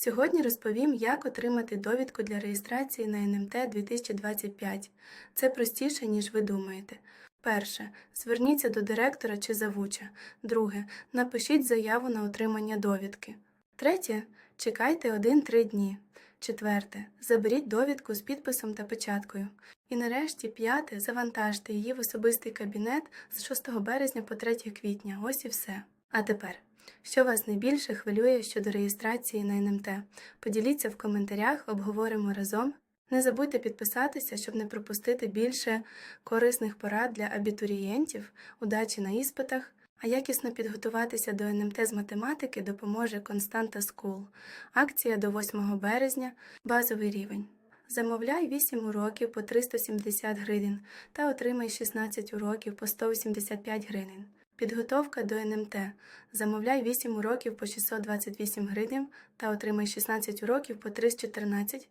Сьогодні розповім, як отримати довідку для реєстрації на НМТ 2025. Це простіше, ніж ви думаєте. Перше. Зверніться до директора чи завуча. Друге. Напишіть заяву на отримання довідки. Третє. Чекайте 1-3 дні. Четверте. Заберіть довідку з підписом та печаткою. І нарешті п'яте. Завантажте її в особистий кабінет з 6 березня по 3 квітня. Ось і все. А тепер. Що вас найбільше хвилює щодо реєстрації на НМТ? Поділіться в коментарях, обговоримо разом. Не забудьте підписатися, щоб не пропустити більше корисних порад для абітурієнтів, удачі на іспитах. А якісно підготуватися до НМТ з математики допоможе Константа Скул. Акція до 8 березня, базовий рівень. Замовляй 8 уроків по 370 гривень та отримай 16 уроків по 185 гривень. Підготовка до НМТ. Замовляй 8 уроків по 628 гривень та отримай 16 уроків по 314